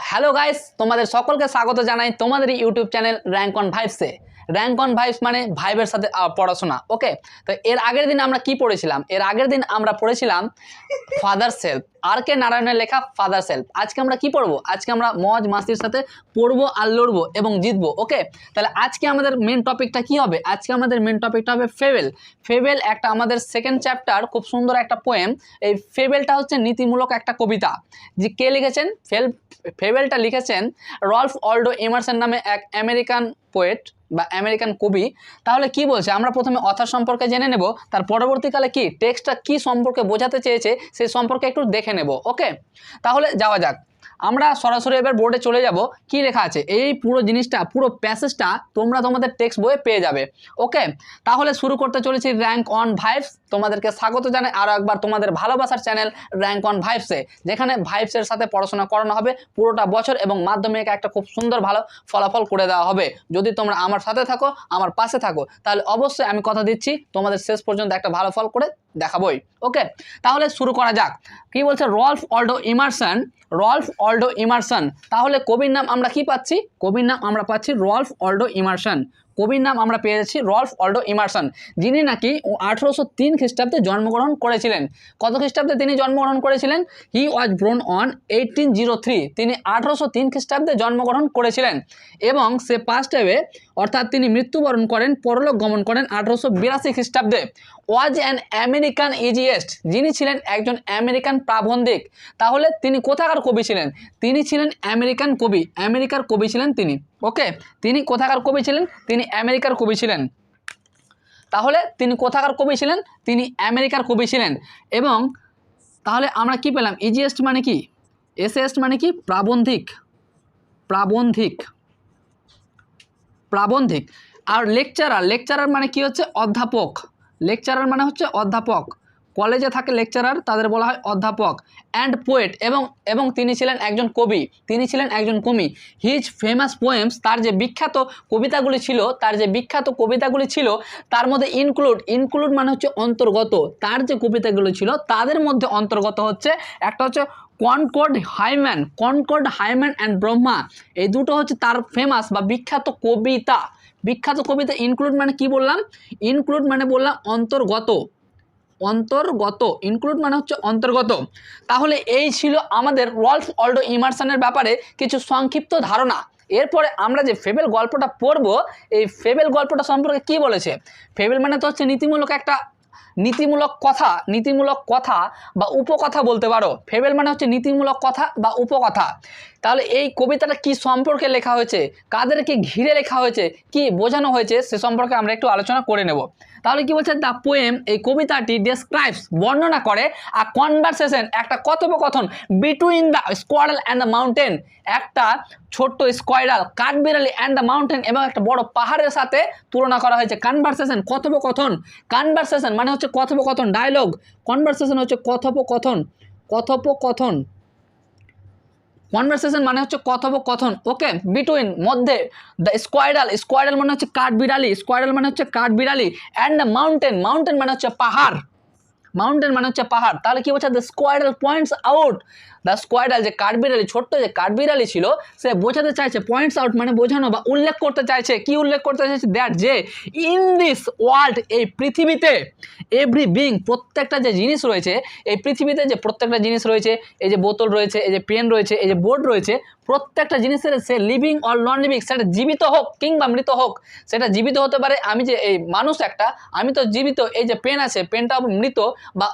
Hello guys তোমাদের সকলকে স্বাগত জানাই তোমাদের ইউটিউব চ্যানেল র্যাঙ্ক অন ভাইবসে র্যাঙ্ক অন ভাইবস মানে ভাইবের সাথে পড়াশোনা ওকে তো এর আগের দিন আমরা কি পড়েছিলাম? এর আগের দিন আমরা পড়েছিলাম ফাদার সেলফ আর কে নারায়ণের লেখা ফাদার সেলফ আজকে আমরা কি পড়ব? আজকে আমরা মজ মাস্তির সাথে পড়ব আর লড়বো এবং জিতবো ওকে তাহলে আজকে আমাদের মেন টপিকটা কি হবে? আজকে আমাদের মেন টপিকটা হবে ফেবেল ফেবেল একটা আমাদের সেকেন্ড চ্যাপ্টার খুব সুন্দর একটা পোয়েম এই ফেবেলটা হচ্ছে নীতিমূলক একটা কবিতা। যে কে লিখেছেন? ফেল ফেবেলটা লিখেছেন রলফ অলডো এমারসন নামে এক আমেরিকান পোয়েট বা আমেরিকান কবি, তাহলে কি বলছে? আমরা প্রথমে অথার সম্পর্কে জেনে নেব, তার পরবর্তীকালে কি? টেক্সটটা কি সম্পর্কে বোঝাতে চেয়েছে সেই সম্পর্কে একটু দেখে নেব ওকে তাহলে যাওয়া যাক। আমরা সরাসরি এবার বোর্ডে চলে যাব। কি লেখা আছে? এই পুরো জিনিসটা, পুরো প্যাসেজটা তোমরা তোমাদের টেক্সট বইয়ে পেয়ে যাবে। ওকে তাহলে শুরু করতে চলেছি র্যাঙ্ক অন ভাইবস তোমাদেরকে স্বাগত জানাই। আরও একবার তোমাদের ভালোবাসার চ্যানেল র্যাঙ্ক অন ভাইবসে যেখানে ভাইবসের সাথে পড়াশোনা করানো হবে। পুরোটা বছর এবং মাধ্যমিক একটা খুব সুন্দর ভালো ফলাফল করে দেওয়া হবে। যদি তোমরা আমার সাথে থাকো, আমার পাশে থাকো, তাহলে অবশ্যই আমি কথা দিচ্ছি। তোমাদের শেষ পর্যন্ত একটা ভালো ফল করে দেখাবই। ওকে তাহলে শুরু করা যাক। কি বলছে? Ralph Waldo Emerson, Ralph Waldo Emerson তাহলে কবির নাম আমরা কি পাচ্ছি? কবির নাম আমরা পাচ্ছি রোয়াল্ফ অল্ডো ইমারসন। কবির নাম আমরা পেয়ে যাচ্ছি রলফ অল্ডো ইমারসন। যিনি নাকি আঠেরোশো তিন খ্রিস্টাব্দে জন্মগ্রহণ করেছিলেন। কত খ্রিস্টাব্দে তিনি জন্মগ্রহণ করেছিলেন? He was born on eighteen zero three তিনি আঠেরোশো তিন খ্রিস্টাব্দে জন্মগ্রহণ করেছিলেন। এবং সে পাস্ট এভে অর্থাৎ তিনি মৃত্যুবরণ করেন, পরলোক গমন করেন আঠেরোশো বিরাশি খ্রিস্টাব্দে। ওয়াজ অ্যান আমেরিকান ইজিয়েস্ট যিনি ছিলেন একজন আমেরিকান প্রাবন্ধিক। তাহলে তিনি কোথাকার কবি ছিলেন? তিনি ছিলেন আমেরিকান কবি। আমেরিকার কবি ছিলেন তিনি। ওকে? তিনি কোথাকার কবি ছিলেন? তিনি আমেরিকার কবি ছিলেন। তাহলে তিনি কোথাকার কবি ছিলেন? তিনি আমেরিকার কবি ছিলেন। এবং তাহলে আমরা কি পেলাম? ইজিয়েস্ট মানে কি? এসএস্ট মানে কি? প্রাবন্ধিক। প্রাবন্ধিক। প্রাবন্ধিক। আর লেকচারার লেকচারার মানে কি হচ্ছে? অধ্যাপক। লেকচারার মানে হচ্ছে অধ্যাপক। কলেজে থাকে লেকচারার, তাদের বলা হয় অধ্যাপক অ্যান্ড পোয়েট এবং এবং তিনি ছিলেন একজন কবি, তিনি ছিলেন একজন কবি হিজ ফেমাস পোয়েমস তার যে বিখ্যাত কবিতাগুলি ছিল, তার যে বিখ্যাত কবিতাগুলি ছিল, তার মধ্যে ইনক্লুড ইনক্লুড মানে হচ্ছে অন্তর্গত। তার যে কবিতাগুলো ছিল, তাদের মধ্যে অন্তর্গত হচ্ছে একটা হচ্ছে Concord Hymn Concord Hymn and Brahma এই দুটো হচ্ছে তার ফেমাস বা বিখ্যাত কবিতা। বিখ্যাত কবিতা ইনক্লুড মানে কি বললাম? ইনক্লুড মানে বললাম অন্তর্গত। অন্তর্গত ইনক্লুড মানে হচ্ছে অন্তর্গত। তাহলে এই ছিল আমাদের রলফ অল্ডো ইমার্সনের ব্যাপারে কিছু সংক্ষিপ্ত ধারণা। এরপরে আমরা যে ফেবেল গল্পটা পড়ব, এই ফেবেল গল্পটা সম্পর্কে কি বলেছে? ফেবেল মানে তো হচ্ছে নীতিমূলক একটা নীতিমূলক কথা নীতিমূলক কথা বা উপকথা বলতে পারো। ফেবেল মানে হচ্ছে নীতিমূলক কথা বা উপকথা। তাহলে এই কবিতাটা কি সম্পর্কে লেখা হয়েছে? কাদেরকে ঘিরে লেখা হয়েছে? কি বোঝানো হয়েছে? সে সম্পর্কে আমরা একটু আলোচনা করে নেব। তাহলে কি বলছে? দ্য পোয়েম এই কবিতাটি ডেসক্রাইবস বর্ণনা করে আর কনভারসেশন একটা কথোপকথন between the squirrel and the mountain একটা ছোট্ট স্কোয়াডাল কাঠবিড়ালি অ্যান্ড দ্য মাউন্টেন এবং একটা বড় পাহাড়ের সাথে তুলনা করা হয়েছে। কনভারসেশন কথোপকথন। কনভারসেশন মানে হচ্ছে কথোপকথন ডায়লগ কনভারসেশন হচ্ছে কথোপকথন কথোপকথন। কনভারসেশন মানে হচ্ছে কথোপকথন ওকে বিটুইন মধ্যে দ্য স্কোয়ারাল স্কোয়ারাল মানে হচ্ছে কাঠ বিড়ালি স্কোয়ারাল মানে হচ্ছে কাঠ বিড়ালি অ্যান্ড মাউন্টেন মাউন্টেন মানে হচ্ছে পাহাড়। মাউন্টেন মানে হচ্ছে পাহাড়। তাহলে কি বলছে the squirrel points out the squirrel যে কাঠবিড়ালি, ছোট্ট যে কাঠবিড়ালি ছিল, সে বোঝাতে চাইছে পয়েন্টস আউট মানে বোঝানো বা উল্লেখ করতে চাইছে। কি উল্লেখ করতে চাইছে? দ্যাট যে ইন দিস ওয়ার্ল্ড এই পৃথিবীতে এভরি বিং প্রত্যেকটা যে জিনিস রয়েছে, এই পৃথিবীতে যে প্রত্যেকটা জিনিস রয়েছে, এই যে বোতল রয়েছে, এই যে পেন রয়েছে, এই যে বোর্ড রয়েছে, প্রত্যেকটা জিনিসের সে লিভিং অর নন লিভিং সেটা জীবিত হোক কিংবা মৃত হোক, সেটা জীবিত হতে পারে। আমি যে এই মানুষ একটা, আমি তো জীবিত, এই যে পেন আছে, পেনটা মৃত বা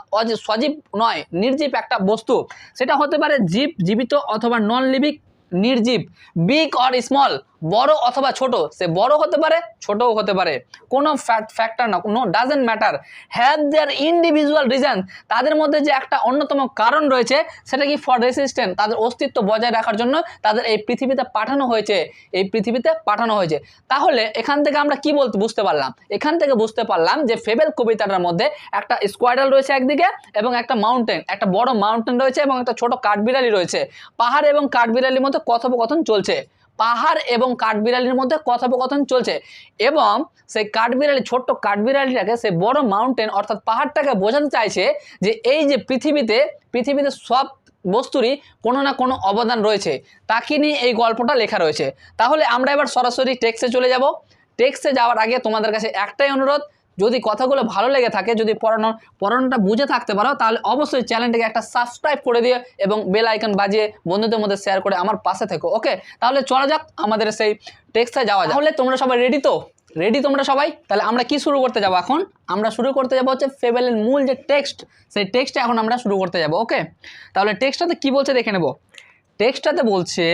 সজীব নয়, নির্জীব একটা বস্তু। সেটা হতে পারে জীব, জীবিত অথবা নন লিভিং নির্জীব বিগ অর স্মল বড় অথবা ছোট, সে বড় হতে পারে, ছোটও হতে পারে। কোনো ফ্যাক্টর না কোনো doesn't matter have their individual reason তাদের মধ্যে যে একটা অন্যতম কারণ রয়েছে, সেটা কি ফর রেসিস্ট্যান্ট তাদের অস্তিত্ব বজায় রাখার জন্য তাদের এই পৃথিবীতে পাঠানো হয়েছে। এই পৃথিবীতে পাঠানো হয়েছে। তাহলে এখান থেকে আমরা কি বলতে, বুঝতে পারলাম? এখান থেকে বুঝতে পারলাম যে ফেবেল কবিতাটার মধ্যে একটা স্কোয়াডাল রয়েছে একদিকে এবং একটা মাউন্টেন একটা বড় মাউন্টেন রয়েছে এবং একটা ছোট কাঠবিড়ালি রয়েছে। পাহাড় এবং কাঠবিড়ালির মধ্যে কথোপকথন চলছে। পাহাড় এবং কাঠবিড়ালির মধ্যে কথোপকথন চলছে এবং সেই কাঠবিড়ালি, ছোট্ট কাঠবিড়ালিটাকে সে বড় মাউন্টেন অর্থাৎ পাহাড়টাকে বোঝাতে চাইছে যে এই যে পৃথিবীতে পৃথিবীতে সব বস্তুরই কোনো না কোনো অবদান রয়েছে। তাকে নিয়ে এই গল্পটা লেখা রয়েছে। তাহলে আমরা এবার সরাসরি টেক্সটে চলে যাব। টেক্সটে যাওয়ার আগে তোমাদের কাছে একটাই অনুরোধ যদি কথাগুলো ভালো লেগে থাকে, যদি পড়ানো, পড়ানোটা বুঝে থাকতে পারো, তাহলে অবশ্যই চ্যানেলটিকে একটা সাবস্ক্রাইব করে দিও এবং বেল আইকন বাজিয়ে বন্ধুদের মধ্যে শেয়ার করে আমার পাশে থেকো ওকে তাহলে চলা যাক, আমাদের সেই টেক্সটে যাওয়া যাক। তাহলে তোমরা সবাই রেডি তো? রেডি তোমরা সবাই? তাহলে আমরা কি শুরু করতে যাব এখন? আমরা শুরু করতে যাব হচ্ছে ফেবেলের মূল যে টেক্সট সেই টেক্সটে এখন আমরা শুরু করতে যাব ওকে তাহলে টেক্সটটাতে কি বলছে দেখে নেব। টেক্সটটাতে বলছে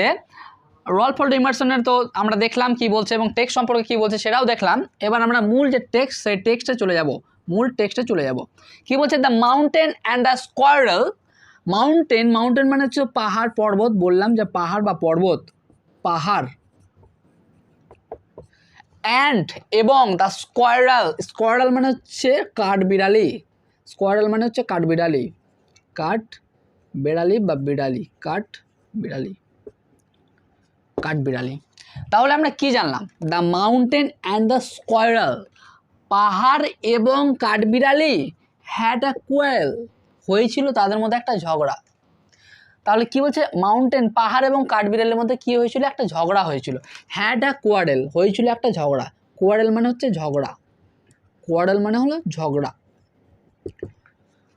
রলফোল্ড ইমার্সনের তো আমরা দেখলাম কি বলছে এবং টেক্সট সম্পর্কে কি বলছে সেটাও দেখলাম। এবার আমরা মূল যে টেক্সট সেই টেক্সটে চলে যাব। মূল টেক্সটে চলে যাব। কি বলছে? The mountain and the squirrel mountain mountain মানে হচ্ছে পাহাড়, পর্বত। বললাম যে পাহাড় বা পর্বত। পাহাড়। অ্যান্ড এবং দ্য স্কোয়ারাল স্কোয়ারাল মানে হচ্ছে কাঠ বিড়ালি স্কোয়ারাল মানে হচ্ছে কাঠ বিড়ালি কাঠ বিড়ালি বা বিড়ালি। কাঠ বিড়ালি কাঠ বিড়ালি। তাহলে আমরা কি জানলাম? The mountain and the squirrel পাহাড় এবং কাঠবিড়ালি হ্যাড আ কোয়েল হয়েছিল তাদের মধ্যে একটা ঝগড়া। তাহলে কি বলছে? মাউন্টেন পাহাড় এবং কাঠবিড়ালের মধ্যে কি হয়েছিল? একটা ঝগড়া হয়েছিল। হ্যাড আ কোয়াডেল হয়েছিল একটা ঝগড়া। কোয়াডেল মানে হচ্ছে ঝগড়া। কোয়াডেল মানে হলো ঝগড়া।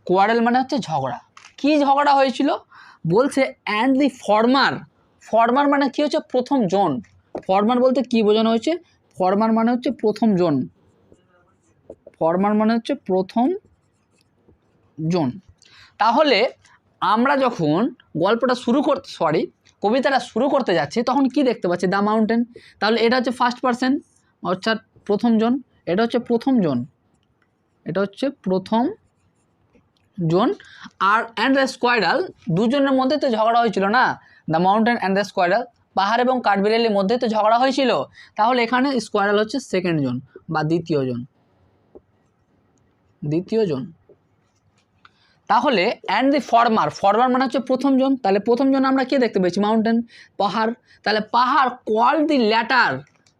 কোয়াডেল মানে হচ্ছে ঝগড়া। কি ঝগড়া হয়েছিল? বলছে অ্যান্ড দি ফর্মার ফর্মার মানে কি হচ্ছে? প্রথম জন। ফর্মার বলতে কি বোঝানো হয়েছে? ফর্মার মানে হচ্ছে প্রথম জন। ফর্মার মানে হচ্ছে প্রথম জন। তাহলে আমরা যখন গল্পটা শুরু করতে সরি কবিতাটা শুরু করতে যাচ্ছি, তখন কি দেখতে পাচ্ছি? The mountain. তাহলে এটা হচ্ছে ফার্স্ট পার্সন অর্থাৎ প্রথম জন। এটা হচ্ছে প্রথম জন। এটা হচ্ছে প্রথম জন আর অ্যান্ড দ্য স্কোয়াডাল দুজনের মধ্যে তো ঝগড়া হয়েছিল না? The mountain and the squirrel, পাহাড় এবং কাঠবিড়ালির মধ্যে তো ঝগড়া হয়েছিল। তাহলে এখানে স্কোয়াডাল হচ্ছে সেকেন্ড জন বা দ্বিতীয় জন। দ্বিতীয় জন। তাহলে অ্যান্ড দি ফর্মার ফর্মার মানে হচ্ছে প্রথম জন। তাহলে প্রথম জন আমরা কে দেখতে পেয়েছি? মাউন্টেন, পাহাড়। তাহলে পাহাড় কল দি ল্যাটার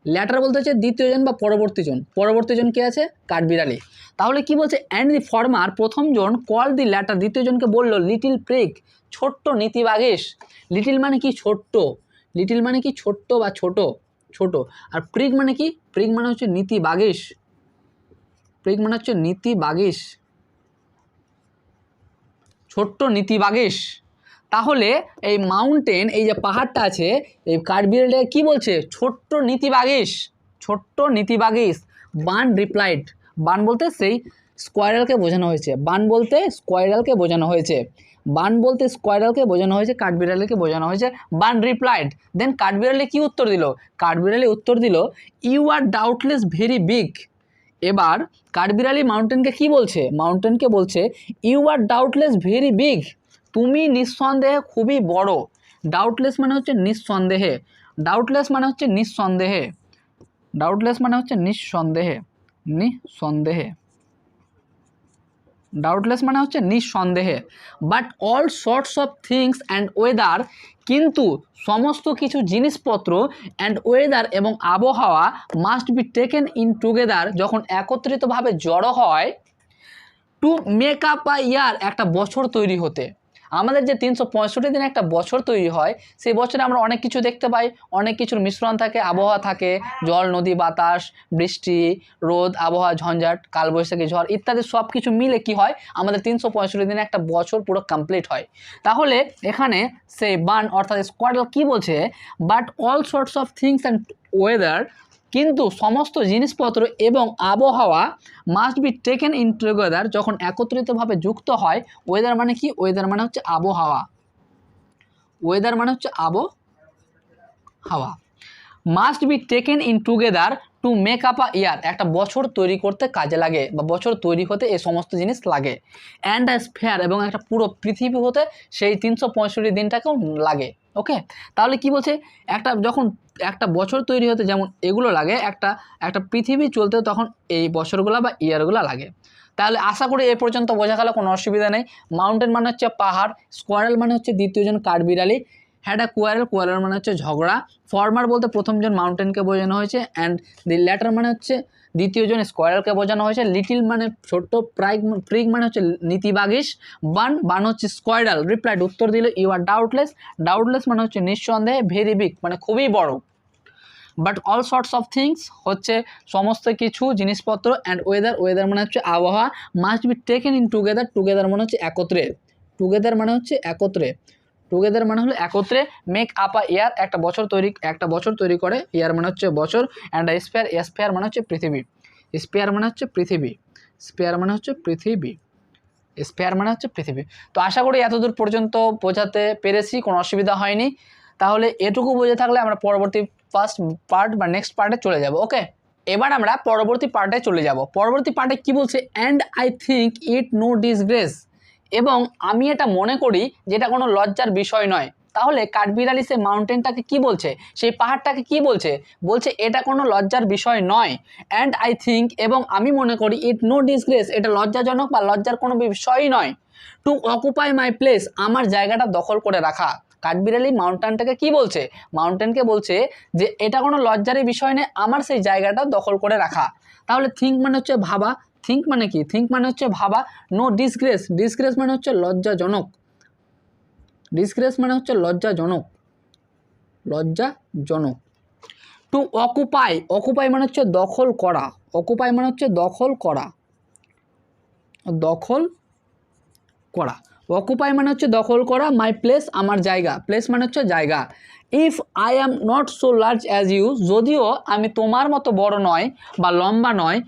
ল্যাটার বলতে হচ্ছে দ্বিতীয় জন বা পরবর্তী জন। পরবর্তী জন কে আছে? কাঠবিড়ালি। তাহলে কি বলছে অ্যান্ড দি ফর্মার প্রথম জন কল দি ল্যাটার দ্বিতীয় জনকে বলল লিটিল প্রেক ছোট্ট নীতিবাগেশ। লিটিল মানে কি ছোট্ট? লিটিল মানে কি ছোট্ট বা ছোট? ছোট। আর প্রিক মানে কি? প্রিক মানে হচ্ছে নীতি বাগেশ প্রিক মানে হচ্ছে নীতি বাগেশ ছোট্ট নীতি বাগেশ তাহলে এই মাউন্টেন এই যে পাহাড়টা আছে, এই কাঠবিড়ালটা কি বলছে? ছোট্ট নীতি বাগেশ ছোট্ট নীতি বাগেশ বান রিপ্লাইড বান বলতে সেই স্কোয়ারালকে বোঝানো হয়েছে। বান বলতে স্কোয়ারালকে বোঝানো হয়েছে। বান বলতে স্কোয়ারালকে বোঝানো হয়েছে কাঠবিড়ালিকে বোঝানো হয়েছে। বান রিপ্লাইড দেন কাঠবিড়ালি কি উত্তর দিল? কাঠবিড়ালি উত্তর দিল you are doubtless very big এবার কাঠবিড়ালি মাউন্টেনকে কি বলছে? মাউন্টেনকে বলছে you are doubtless very big তুমি নিঃসন্দেহে খুবই বড়। ডাউটলেস মানে হচ্ছে নিঃসন্দেহে। ডাউটলেস মানে হচ্ছে নিঃসন্দেহে। ডাউটলেস মানে হচ্ছে নিঃসন্দেহে। নিঃসন্দেহে ডাউটলেস মানে হচ্ছে নিঃসন্দেহে। But all sorts of things and weather কিন্তু সমস্ত কিছু জিনিসপত্র অ্যান্ড ওয়েদার এবং আবহাওয়া must be taken in together যখন একত্রিতভাবে জড়ো হয় to make up a year একটা বছর তৈরি হতে। আমাদের যে তিনশো পঁয়ষট্টি দিনে একটা বছর তৈরি হয়, সেই বছরে আমরা অনেক কিছু দেখতে পাই। অনেক কিছুর মিশ্রণ থাকে, আবহাওয়া থাকে। জল, নদী, বাতাস, বৃষ্টি, রোদ, আবহাওয়া, ঝঞ্ঝাট, কালবৈশাখী ঝড় ইত্যাদি সব কিছু মিলে কি হয়? আমাদের তিনশো পঁয়ষট্টি দিনে একটা বছর পুরো কমপ্লিট হয়। তাহলে এখানে সেই বান অর্থাৎ স্কোয়াডল কি বলছে? But all sorts of things and weather কিন্তু সমস্ত জিনিসপত্র এবং আবহাওয়া must be taken in together যখন একত্রিতভাবে যুক্ত হয় ওয়েদার মানে কি? ওয়েদার মানে হচ্ছে আবহাওয়া। ওয়েদার মানে হচ্ছে আবহাওয়া। Must be taken in together to make up a year একটা বছর তৈরি করতে কাজে লাগে বা বছর তৈরি হতে এই সমস্ত জিনিস লাগে। অ্যান্ড আ ফেয়ার এবং একটা পুরো পৃথিবী হতে সেই তিনশো পঁয়ষট্টি দিনটাকেও লাগে। ওকে তাহলে কি বলছে? একটা যখন একটা বছর তৈরি হতে যেমন এগুলো লাগে, একটা একটা পৃথিবী চলতেও তখন এই বছরগুলো বা ইয়ারগুলো লাগে। তাহলে আশা করি এ পর্যন্ত বোঝা গেল, কোনো অসুবিধা নেই। মাউন্টেন মানে হচ্ছে পাহাড় স্কোয়ারেল মানে হচ্ছে দ্বিতীয়জন কাঠবিড়ালি হ্যাড কোয়ারেল কোয়ারেল মানে হচ্ছে ঝগড়া। ফর্মার বলতে প্রথমজন মাউন্টেনকে বোঝানো হয়েছে অ্যান্ড দি ল্যাটার মানে হচ্ছে দ্বিতীয় জন স্কোয়ারকে বোঝানো হয়েছে। লিটিল মানে ছোট্ট প্রাইগ প্রিগ মানে হচ্ছে নীতিবাগিস। বান বান হচ্ছে স্কোয়ারাল রিপ্লাইড উত্তর দিল ইউ আর ডাউটলেস ডাউটলেস মানে হচ্ছে নিঃসন্দেহে ভেরি বিগ মানে খুবই বড়। But all sorts of things হচ্ছে সমস্ত কিছু, জিনিসপত্র অ্যান্ড ওয়েদার ওয়েদার মানে হচ্ছে আবহাওয়া। Must be taken in together together মানে হচ্ছে একত্রে। টুগেদার মানে হচ্ছে একত্রে। টুগেদার মানে হলো একত্রে মেক আপ আ ইয়ার একটা বছর তৈরি, একটা বছর তৈরি করে ইয়ার মানে হচ্ছে বছর অ্যান্ড স্পেয়ার স্পেয়ার মানে হচ্ছে পৃথিবী। স্পেয়ার মানে হচ্ছে পৃথিবী। স্পেয়ার মানে হচ্ছে পৃথিবী। স্পেয়ার মানে হচ্ছে পৃথিবী। তো আশা করি এতদূর পর্যন্ত বোঝাতে পেরেছি, কোনো অসুবিধা হয়নি। তাহলে এটুকু বুঝে থাকলে আমরা পরবর্তী ফার্স্ট পার্ট বা নেক্সট পার্টে চলে যাব ওকে এবার আমরা পরবর্তী পার্টে চলে যাব। পরবর্তী পার্টে কি বলছে? And I think it no disgrace এবং আমি এটা মনে করি যেটা কোনো লজ্জার বিষয় নয়। তাহলে কাঠবিড়ালি সে মাউন্টেনটাকে কি বলছে? সেই পাহাড়টাকে কি বলছে? বলছে এটা কোনো লজ্জার বিষয় নয়। অ্যান্ড আই থিঙ্ক এবং আমি মনে করি ইট নো ডিসগ্রেস এটা লজ্জাজনক বা লজ্জার কোনো বিষয়ই নয়। টু অকুপাই মাই প্লেস আমার জায়গাটা দখল করে রাখা। কাঠবিড়ালি মাউন্টেনটাকে কি বলছে? মাউন্টেনকে বলছে যে এটা কোনো লজ্জারই বিষয় নেই আমার সেই জায়গাটা দখল করে রাখা। তাহলে থিঙ্ক মানে হচ্ছে ভাবা থিঙ্ক মানে কি? থিঙ্ক মানে হচ্ছে ভাবা। নো ডিসগ্রেস ডিসগ্রেস মানে হচ্ছে লজ্জাজনক। ডিসগ্রেস মানে হচ্ছে লজ্জাজনক। লজ্জাজনক। টু অকুপাই অকুপাই মানে হচ্ছে দখল করা। অকুপাই মানে হচ্ছে দখল করা। দখল করা। অকুপাই মানে হচ্ছে দখল করা মাই প্লেস আমার জায়গা। প্লেস মানে হচ্ছে জায়গা। If I am not so large as you যদিও আমি তোমার মতো বড় নয় বা লম্বা নয়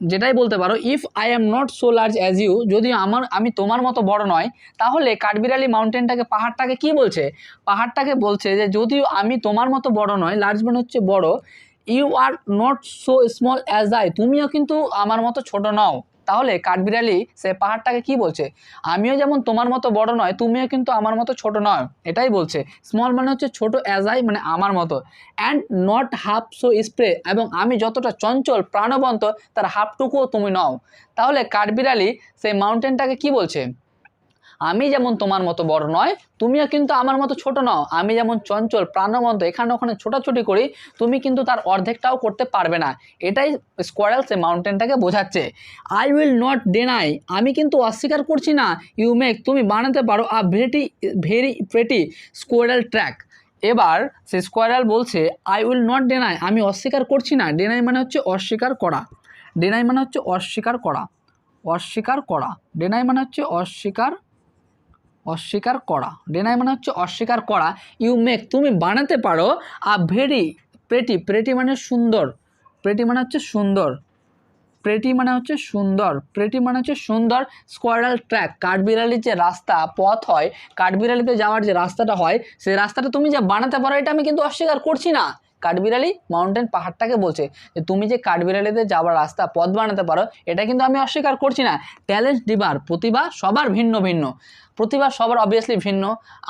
যেটাই বলতে পারো if I am not so large as you যদি আমার, আমি তোমার মতো বড় নয়, তাহলে কাঠবিড়ালি মাউন্টেনটাকে পাহাড়টাকে কি বলছে? পাহাড়টাকে বলছে যে যদিও আমি তোমার মতো বড় নয় লার্জ মানে হচ্ছে বড় you are not so small as I তুমিও কিন্তু আমার মতো ছোট নও। তাহলে কাঠবিড়ালি সে পাহাড়টাকে কি বলছে? আমিও যেমন তোমার মতো বড় নয়, তুমিও কিন্তু আমার মতো ছোট নয়, এটাই বলছে। স্মল মানে হচ্ছে ছোট অ্যাজ আই মানে আমার মতো। And not half so spry এবং আমি যতটা চঞ্চল, প্রাণবন্ত, তার হাফটুকুও তুমি নও। তাহলে কাঠবিড়ালি সেই মাউন্টেনটাকে কি বলছে? আমি যেমন তোমার মতো বড় নয়, তুমিও কিন্তু আমার মতো ছোট নও। আমি যেমন চঞ্চল, প্রাণবন্ত, এখানে ওখানে ছোটাছুটি করি, তুমি কিন্তু তার অর্ধেকটাও করতে পারবে না। এটাই স্কোয়ারেল সে মাউন্টেনটাকে বোঝাচ্ছে। আই উইল নট ডেনাই আমি কিন্তু অস্বীকার করছি না। ইউ মেক তুমি বানাতে পারো a very very pretty squirrel track এবার সে স্কোয়ারাল বলছে আই উইল নট ডেনাই আমি অস্বীকার করছি না। ডেনাই মানে হচ্ছে অস্বীকার করা। ডেনাই মানে হচ্ছে অস্বীকার করা। অস্বীকার করা। ডেনাই মানে হচ্ছে অস্বীকার অস্বীকার করা। ডেনাই মানে হচ্ছে অস্বীকার করা। ইউ মেক তুমি বানাতে পারো, আ ভেরি প্রেটি প্রেটি মানে সুন্দর। প্রেটি মানে হচ্ছে সুন্দর। প্রেটি মানে হচ্ছে সুন্দর। প্রেটি মানে হচ্ছে সুন্দর স্কোয়ারাল ট্র্যাক কাঠবিড়ালির যে রাস্তা, পথ হয়, কাঠবিড়ালিতে যাওয়ার যে রাস্তাটা হয়, সেই রাস্তাটা তুমি যে বানাতে পারো, এটা আমি কিন্তু অস্বীকার করছি না। কাঠবিড়ালি মাউন্টেন পাহাড়টাকে বলছে যে, তুমি যে কাঠবিড়ালিতে যাওয়ার রাস্তা, পথ বানাতে পারো, এটা কিন্তু আমি অস্বীকার করছি না। ট্যালেন্ট ডিবার প্রতিভা সবার ভিন্ন ভিন্ন। প্রতিভা সবার অবভিয়াসলি ভিন্ন।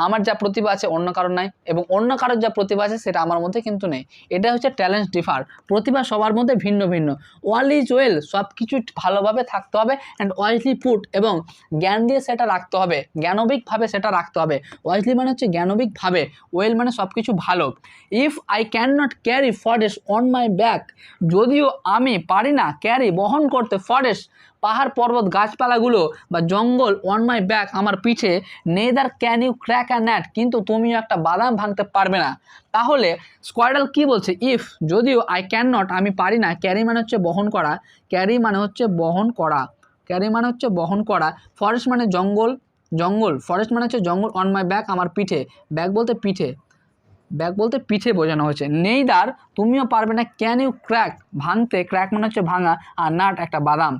আমার যা প্রতিভা আছে অন্য কারোর নাই এবং অন্য কারোর যা প্রতিভা আছে সেটা আমার মধ্যে কিন্তু নেই। এটা হচ্ছে ট্যালেন্ট ডিফার প্রতিভা সবার মধ্যে ভিন্ন ভিন্ন। ওয়াল ইজ ওয়েল সব কিছু ভালোভাবে থাকতে হবে অ্যান্ড ওয়াইজলি পুট এবং জ্ঞান দিয়ে সেটা রাখতে হবে। জ্ঞানবিকভাবে সেটা রাখতে হবে। ওয়াইজলি মানে হচ্ছে জ্ঞানবিকভাবে। ওয়েল মানে সব কিছু ভালো। If I cannot carry forest on my back যদিও আমি পারি না ক্যারি বহন করতে ফরেস্ট পাহাড় পর্বত গাছপালাগুলো বা জঙ্গল অন মাই ব্যাক আমার পিঠে neither can you crack and nut কিন্তু তুমিও একটা বাদাম ভাঙতে পারবে না। তাহলে স্কোয়াডাল কি বলছে? ইফ যদিও আই ক্যান নট আমি পারি না ক্যারি মানে হচ্ছে বহন করা ক্যারি মানে হচ্ছে বহন করা ক্যারি মানে হচ্ছে বহন করা ফরেস্ট মানে জঙ্গল জঙ্গল ফরেস্ট মানে হচ্ছে জঙ্গল অন মাই ব্যাক আমার পিঠে ব্যাক বলতে পিঠে ব্যাক বলতে পিঠে বোঝানো হয়েছে নেইদার তুমিও পারবে না ক্যান ইউ ক্র্যাক ভাঙতে ক্র্যাক মানে হচ্ছে ভাঙা, আর নাট একটা বাদাম।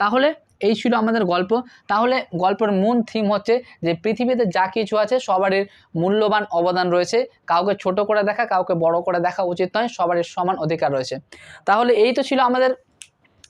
তাহলে এই ছিল আমাদের গল্প। তাহলে গল্পের মূল থিম হচ্ছে যে পৃথিবীতে যা কিছু আছে সবারই মূল্যবান অবদান রয়েছে। কাউকে ছোট করে দেখা, কাউকে বড় করে দেখা উচিত নয়, সবারই সমান অধিকার রয়েছে। তাহলে এই তো ছিল আমাদের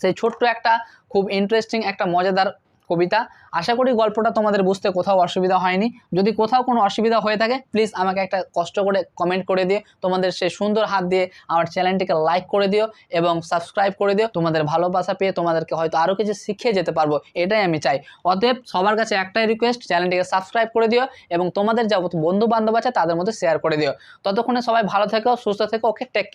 সেই ছোট্ট একটা খুব ইন্টারেস্টিং একটা মজাদার কবিতা। আশা করি গল্পটা তোমাদের বুঝতে কোথাও অসুবিধা হয়নি। যদি কোথাও কোনো অসুবিধা হয়ে থাকে প্লিজ আমাকে একটা কষ্ট করে কমেন্ট করে দিও। তোমাদের সেই সুন্দর হাত দিয়ে আমার চ্যানেলটিকে লাইক করে দিও এবং সাবস্ক্রাইব করে দিও। তোমাদের ভালোবাসা পেয়ে তোমাদেরকে হয়তো আরও কিছু শিখিয়ে যেতে পারব, এটাই আমি চাই। অতএব সবার কাছে একটাই রিকোয়েস্ট চ্যানেলটিকে সাবস্ক্রাইব করে দিও এবং তোমাদের যা বন্ধু বান্ধব আছে তাদের মধ্যে শেয়ার করে দিও। ততক্ষণে সবাই ভালো থেকো, সুস্থ থেকো ওকে টেক